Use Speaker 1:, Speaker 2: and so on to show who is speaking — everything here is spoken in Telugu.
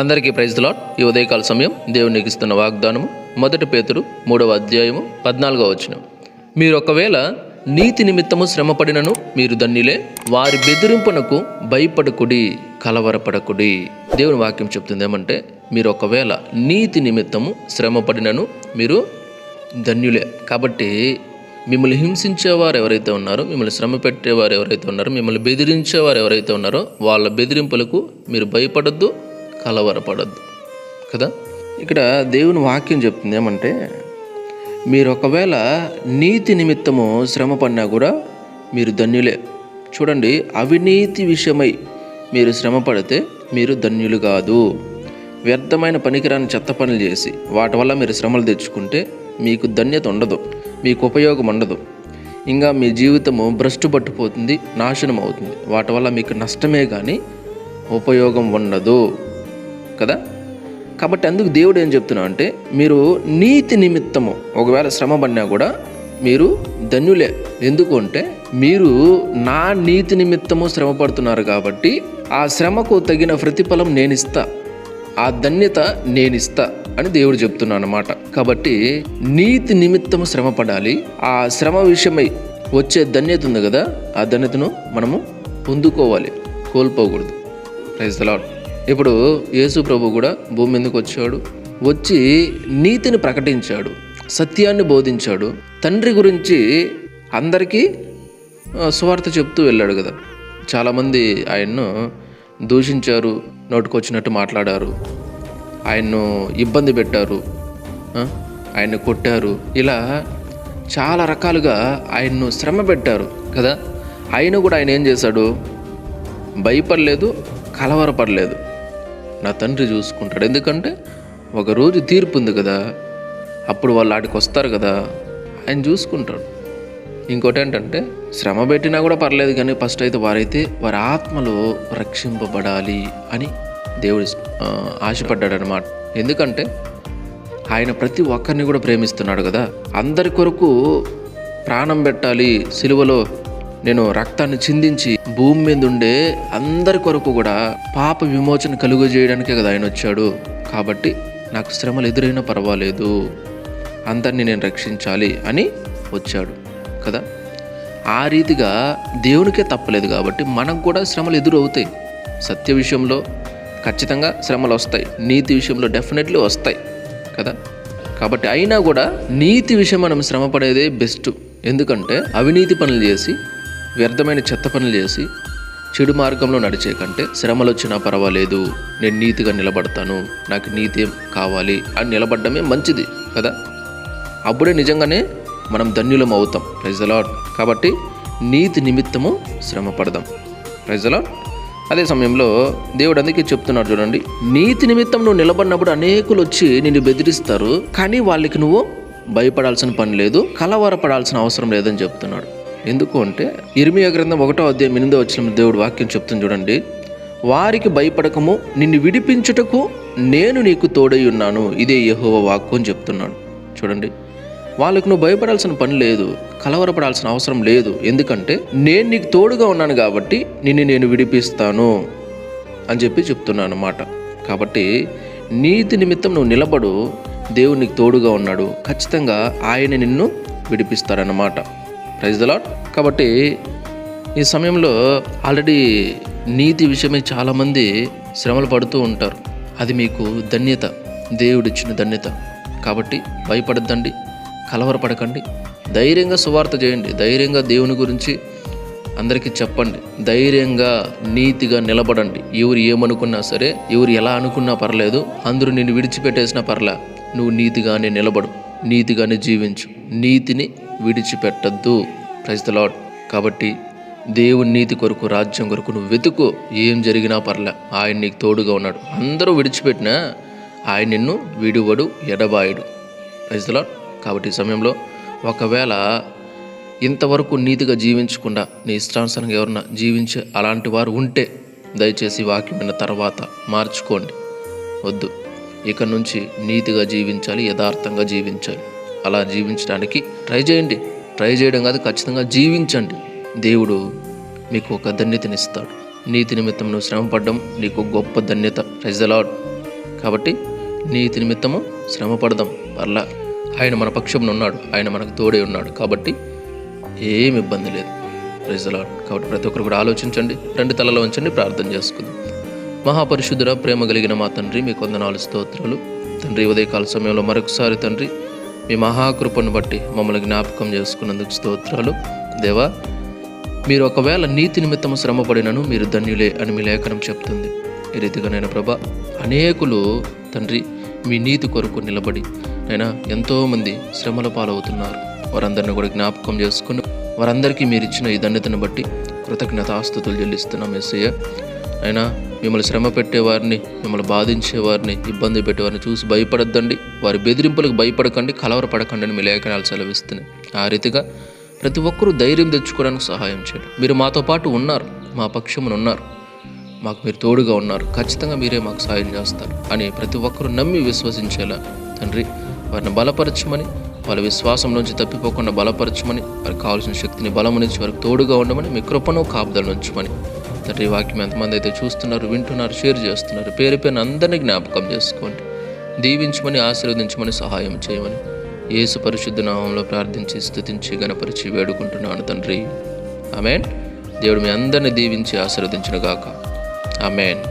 Speaker 1: అందరికీ ప్రైజ్ లాట్ ఈ ఉదయకాల సమయం దేవునికి ఇస్తున్న వాగ్దానము. మొదటి పేతుడు మూడవ అధ్యాయము పద్నాలుగవ వచనం. మీరు ఒకవేళ నీతి నిమిత్తము శ్రమపడినను మీరు ధన్యులే. వారి బెదిరింపునకు భయపడకుడి కలవరపడకుడి. దేవుని వాక్యం చెప్తుంది ఏమంటే మీరు ఒకవేళ నీతి నిమిత్తము శ్రమపడినను మీరు ధన్యులే. కాబట్టి మిమ్మల్ని హింసించేవారు ఎవరైతే ఉన్నారో మిమ్మల్ని శ్రమ పెట్టేవారు ఎవరైతే ఉన్నారో మిమ్మల్ని బెదిరించేవారు ఎవరైతే ఉన్నారో వాళ్ళ బెదిరింపులకు మీరు భయపడద్దు. కలవరపడద్దు. కదా? ఇక్కడ దేవుని వాక్యం చెప్తుంది ఏమంటే మీరు ఒకవేళ నీతి నిమిత్తము శ్రమ పడినా కూడా మీరు ధన్యులే. చూడండి అవినీతి విషయమై మీరు శ్రమ పడితే మీరు ధన్యులు కాదు. వ్యర్థమైన పనికిరాని చెత్త పనులు చేసి వాటి వల్ల మీరు శ్రమలు తెచ్చుకుంటే మీకు ధన్యత ఉండదు మీకు ఉపయోగం ఉండదు. ఇంకా మీ జీవితము భ్రష్టు పట్టుపోతుంది నాశనం అవుతుంది వాటి వల్ల మీకు నష్టమే కానీ ఉపయోగం ఉండదు. కదా? కాబట్టి అందుకు దేవుడు ఏం చెప్తున్నా అంటే మీరు నీతి నిమిత్తము ఒకవేళ శ్రమ పడినా కూడా మీరు ధన్యులే. ఎందుకు అంటే మీరు నా నీతి నిమిత్తము శ్రమ పడుతున్నారు కాబట్టి ఆ శ్రమకు తగిన ప్రతిఫలం నేను ఆ ధన్యత నేను అని దేవుడు చెప్తున్నాను అనమాట కాబట్టి నీతి నిమిత్తము శ్రమ పడాలి. ఆ శ్రమ విషయమై వచ్చే ధన్యత ఉంది కదా ఆ ధన్యతను మనము పొందుకోవాలి. కోల్పోకూడదు. ప్రైజ్ లాడ్ ఇప్పుడు యేసు ప్రభు కూడా భూమి మీదకి వచ్చాడు. వచ్చి నీతిని ప్రకటించాడు. సత్యాన్ని బోధించాడు. తండ్రి గురించి అందరికీ ఆ, సువార్త చెప్తూ వెళ్ళాడు కదా. చాలామంది ఆయన్ను దూషించారు నోటుకొచ్చినట్టు మాట్లాడారు. ఆయన్ను ఇబ్బంది పెట్టారు ఆయన్ని కొట్టారు. ఇలా చాలా రకాలుగా ఆయన్ను శ్రమ పెట్టారు కదా. ఆయన కూడా ఆయన ఏం చేశాడు? భయపడలేదు కలవరపడలేదు. నా తండ్రి చూసుకుంటాడు. ఎందుకంటే ఒకరోజు తీర్పు ఉంది కదా అప్పుడు వాళ్ళు ఆడికి వస్తారు కదా ఆయన చూసుకుంటాడు. ఇంకోటి ఏంటంటే శ్రమ పెట్టినా కూడా పర్లేదు కానీ ఫస్ట్ అయితే వారైతే వారి ఆత్మలో రక్షింపబడాలి అని దేవుడు ఆశపడ్డాడనమాట ఆశపడ్డాడు అనమాట ఎందుకంటే ఆయన ప్రతి ఒక్కరిని కూడా ప్రేమిస్తున్నాడు కదా. అందరి కొరకు ప్రాణం పెట్టాలి సిలువలో నేను రక్తాన్ని చిందించి భూమి మీద ఉండే అందరి కొరకు కూడా పాప విమోచన కలుగు చేయడానికే కదా ఆయన వచ్చాడు. కాబట్టి నాకు శ్రమలు ఎదురైనా పర్వాలేదు. అందరినీ నేను రక్షించాలి అని వచ్చాడు. కదా? ఆ రీతిగా దేవునికే తప్పలేదు కాబట్టి మనకు కూడా శ్రమలు ఎదురవుతాయి. సత్య విషయంలో ఖచ్చితంగా శ్రమలు వస్తాయి. నీతి విషయంలో డెఫినెట్లీ వస్తాయి. కదా? కాబట్టి అయినా కూడా నీతి విషయం మనం శ్రమ పడేదే బెస్ట్ ఎందుకంటే అవినీతి పనులు చేసి వ్యర్థమైన చెత్త పనులు చేసి చెడు మార్గంలో నడిచే కంటే శ్రమలు వచ్చినా పర్వాలేదు నేను నీతిగా నిలబడతాను నాకు నీతి కావాలి అని నిలబడడమే మంచిది కదా? అప్పుడే నిజంగానే మనం ధన్యులం అవుతాం. ప్రజలాడ్ కాబట్టి నీతి నిమిత్తము శ్రమ పడదాం ప్రజలాడ్ అదే సమయంలో దేవుడు అందుకే చెప్తున్నాడు చూడండి నీతి నిమిత్తం నువ్వు నిలబడినప్పుడు అనేకులు వచ్చి నిన్ను బెదిరిస్తారు కానీ వాళ్ళకి నువ్వు భయపడాల్సిన పని లేదు కలవరపడాల్సిన అవసరం లేదని చెప్తున్నాడు. ఎందుకు అంటే ఇర్మియా గ్రంథం ఒకటో అధ్యాయం ఎనిమిదో వచ్చిన దేవుడు వాక్యం చెప్తుంది చూడండి. వారికి భయపడకము నిన్ను విడిపించుటకు నేను నీకు తోడై ఉన్నాను ఇదే యహోవ వాక్కు అని చెప్తున్నాడు. చూడండి. వాళ్ళకు నువ్వు భయపడాల్సిన పని లేదు కలవరపడాల్సిన అవసరం లేదు. ఎందుకంటే నేను నీకు తోడుగా ఉన్నాను కాబట్టి నిన్ను నేను విడిపిస్తాను అని చెప్పి చెప్తున్నాను అన్నమాట. కాబట్టి నీతి నిమిత్తం నువ్వు నిలబడు దేవుడు నీకు తోడుగా ఉన్నాడు. ఖచ్చితంగా ఆయన నిన్ను విడిపిస్తారన్నమాట ప్రైజ్ ద లాట్ కాబట్టి ఈ సమయంలో ఆల్రెడీ నీతి విషయమై చాలామంది శ్రమలు పడుతూ ఉంటారు. అది మీకు ధన్యత. దేవుడిచ్చిన ధన్యత. కాబట్టి భయపడద్దండి కలవరపడకండి. ధైర్యంగా సువార్త చేయండి ధైర్యంగా దేవుని గురించి అందరికీ చెప్పండి. ధైర్యంగా నీతిగా నిలబడండి. ఎవరు ఏమనుకున్నా సరే ఎవరు ఎలా అనుకున్నా పర్లేదు. అందరూ నిన్ను విడిచిపెట్టేసినా పర్లే. నువ్వు నీతిగానే నిలబడు నీతిగానే జీవించు. నీతిని విడిచిపెట్టద్దు. ప్రైజ్ లాడ్ కాబట్టి దేవుని నీతి కొరకు రాజ్యం కొరకు నువ్వు వెతుకు ఏం జరిగినా పర్లే. ఆయన నీకు తోడుగా ఉన్నాడు. అందరూ విడిచిపెట్టినా ఆయన నిన్ను విడువడు ఎడబాయుడు. ప్రైజ్ లాడ్ కాబట్టి ఈ సమయంలో ఒకవేళ ఇంతవరకు నీతిగా జీవించకుండా నీ ఇష్టానుసారంగా ఎవరన్నా జీవించే అలాంటి వారు ఉంటే దయచేసి వాక్యం విన్న తర్వాత మార్చుకోండి. వద్దు. ఇక నుంచి నీతిగా జీవించాలి యథార్థంగా జీవించాలి. అలా జీవించడానికి ట్రై చేయండి. ట్రై చేయడం కాదు ఖచ్చితంగా జీవించండి. దేవుడు మీకు ఒక ధన్యతనిస్తాడు నీతి నిమిత్తం నువ్వు శ్రమ పడడం నీకు గొప్ప ధన్యత. ప్రైజ్ కాబట్టి నీతి నిమిత్తము శ్రమ పడదాం పర్లా. ఆయన మన పక్షంలో ఉన్నాడు. ఆయన మనకు తోడే ఉన్నాడు. కాబట్టి ఏం ఇబ్బంది లేదు. రిజలాడ్ కాబట్టి ప్రతి ఒక్కరు కూడా ఆలోచించండి. రెండు తలలో ఉంచండి. ప్రార్థన చేసుకుందాం. మహాపరిశుద్ధుర ప్రేమ కలిగిన మా తండ్రి మీకు వంద నాలుగు స్తోత్రాలు. తండ్రి ఉదయకాల సమయంలో మరొకసారి తండ్రి మీ మహాకృపను బట్టి మమ్మల్ని జ్ఞాపకం చేసుకున్నందుకు స్తోత్రాలు. దేవా మీరు ఒకవేళ నీతి నిమిత్తం శ్రమపడినను మీరు ధన్యులే అని మీ లేఖనం చెప్తుంది. ఈ రీతిగా నేను ప్రభా అనేకులు తండ్రి మీ నీతి కొరకు నిలబడి అయినా ఎంతోమంది శ్రమల పాలవుతున్నారు. వారందరిని కూడా జ్ఞాపకం చేసుకుని వారందరికీ మీరు ఇచ్చిన ఈ ధన్యతను బట్టి కృతజ్ఞతాస్తుతులు చెల్లిస్తున్నాం ఎస్ఐ అయినా మిమ్మల్ని శ్రమ పెట్టేవారిని మిమ్మల్ని బాధించేవారిని ఇబ్బంది పెట్టేవారిని చూసి భయపడద్దండి. వారి బెదిరింపులకు భయపడకండి కలవరపడకండి అని మీ లేఖనాలు సెలవిస్తున్నాయి. ఆ రీతిగా ప్రతి ఒక్కరూ ధైర్యం తెచ్చుకోవడానికి సహాయం చేయండి. మీరు మాతో పాటు ఉన్నారు మా పక్షమున ఉన్నారు మాకు మీరు తోడుగా ఉన్నారు ఖచ్చితంగా మీరే మాకు సాయం చేస్తారు అని ప్రతి ఒక్కరూ నమ్మి విశ్వసించేలా తండ్రి వారిని బలపరచమని వాళ్ళ విశ్వాసం నుంచి తప్పిపోకుండా బలపరచమని వారికి కావాల్సిన శక్తిని బలమునిచ్చి వారికి తోడుగా ఉండమని మీ కృపను కాపుదలు ఉంచమని తండ్రి వాక్యం ఎంతమంది అయితే చూస్తున్నారు వింటున్నారు షేర్ చేస్తున్నారు పేరు పేరున అందరినీ జ్ఞాపకం చేసుకోండి. దీవించమని ఆశీర్వదించమని సహాయం చేయమని యేసు పరిశుద్ధ నామంలో ప్రార్థించి స్థుతించి గణపరిచి వేడుకుంటున్నాను తండ్రి. అమేన్ దేవుడు మీ అందరిని దీవించి ఆశీర్వదించిన గాక. అమేన్